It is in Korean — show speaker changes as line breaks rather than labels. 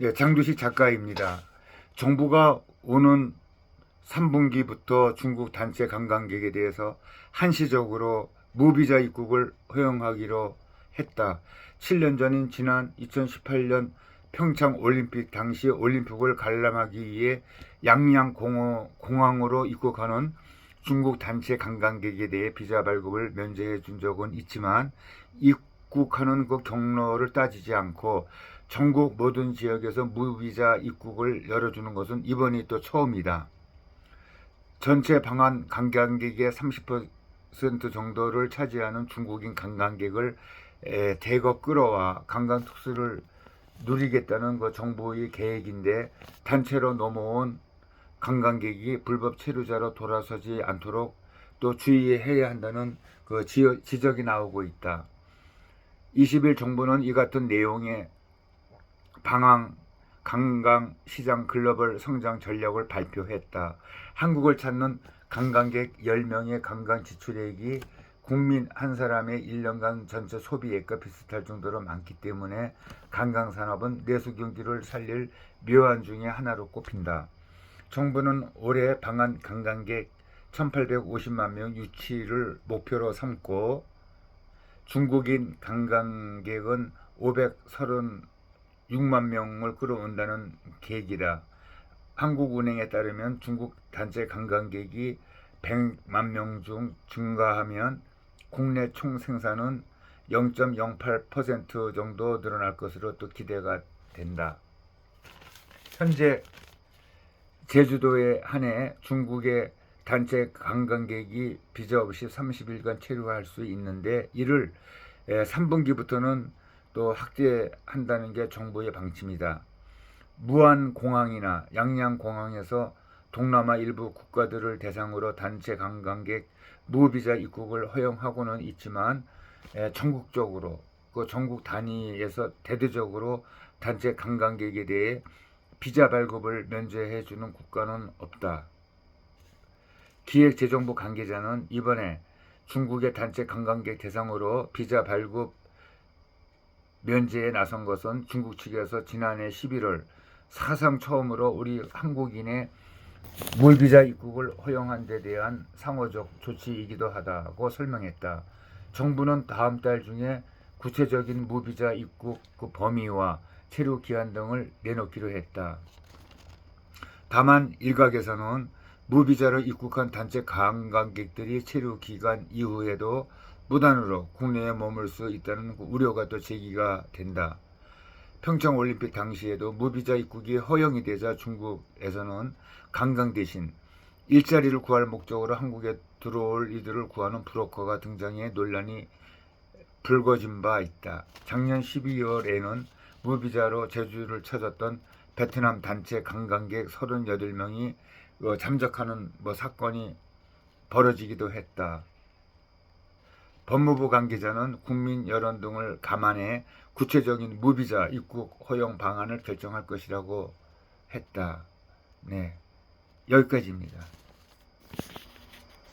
예, 장두식 작가입니다. 정부가 오는 3분기부터 중국 단체 관광객에 대해서 한시적으로 무비자 입국을 허용하기로 했다. 7년 전인 지난 2018년 평창 올림픽 당시 올림픽을 관람하기 위해 양양 공항으로 입국하는 중국 단체 관광객에 대해 비자 발급을 면제해 준 적은 있지만 입국하는 그 경로를 따지지 않고 전국 모든 지역에서 무비자 입국을 열어주는 것은 이번이 또 처음이다. 전체 방한 관광객의 30% 정도를 차지하는 중국인 관광객을 에, 대거 끌어와 관광 특수를 누리겠다는 그 정부의 계획인데 단체로 넘어온 관광객이 불법 체류자로 돌아서지 않도록 또 주의해야 한다는 그 지적- 지적이 나오고 있다. 20일 정부는 이 같은 내용의 방황 관광 시장 글로벌 성장 전략을 발표했다. 한국을 찾는 관광객 10명의 관광 지출액이 국민 한 사람의 1년간 전체 소비액과 비슷할 정도로 많기 때문에 관광 산업은 내수 경기를 살릴 묘안 중의 하나로 꼽힌다. 정부는 올해 방한 관광객 1,850만 명 유치를 목표로 삼고 중국인 관광객은 536만 명을 끌어온다는 계획이다. 한국은행에 따르면 중국 단체 관광객이 100만 명 중 증가하면 국내 총 생산은 0.08% 정도 늘어날 것으로 또 기대가 된다. 현재 제주도에 한해 중국의 단체 관광객이 비자 없이 30일간 체류할 수 있는데 이를 3분기부터는 또 확대한다는 게 정부의 방침이다. 무안 공항이나 양양 공항에서 동남아 일부 국가들을 대상으로 단체 관광객 무비자 입국을 허용하고는 있지만 에, 전국적으로 그 전국 단위에서 대대적으로 단체 관광객에 대해 비자 발급을 면제해 주는 국가는 없다. 기획재정부 관계자는 이번에 중국의 단체 관광객 대상으로 비자 발급 면제에 나선 것은 중국 측에서 지난해 11월 사상 처음으로 우리 한국인의 물비자 입국을 허용한 데 대한 상호적 조치이기도 하다고 설명했다. 정부는 다음 달 중에 구체적인 무비자 입국 그 범위와 체류 기한 등을 내놓기로 했다. 다만 일각에서는 무비자로 입국한 단체 관광객들이 체류 기간 이후에도 무단으로 국내에 머물 수 있다는 그 우려가 또 제기가 된다. 평창 올림픽 당시에도 무비자 입국이 허용이 되자 중국에서는 관광 대신 일자리를 구할 목적으로 한국에 들어올 이들을 구하는 브로커가 등장해 논란이 불거진 바 있다. 작년 12월에는 무비자로 제주를 찾았던 베트남 단체 관광객 38명이 어, 잠적하는 뭐 사건이 벌어지기도 했다. 법무부 관계자는 국민 여론 등을 감안해 구체적인 무비자 입국 허용 방안을 결정할 것이라고 했다. 네, 여기까지입니다.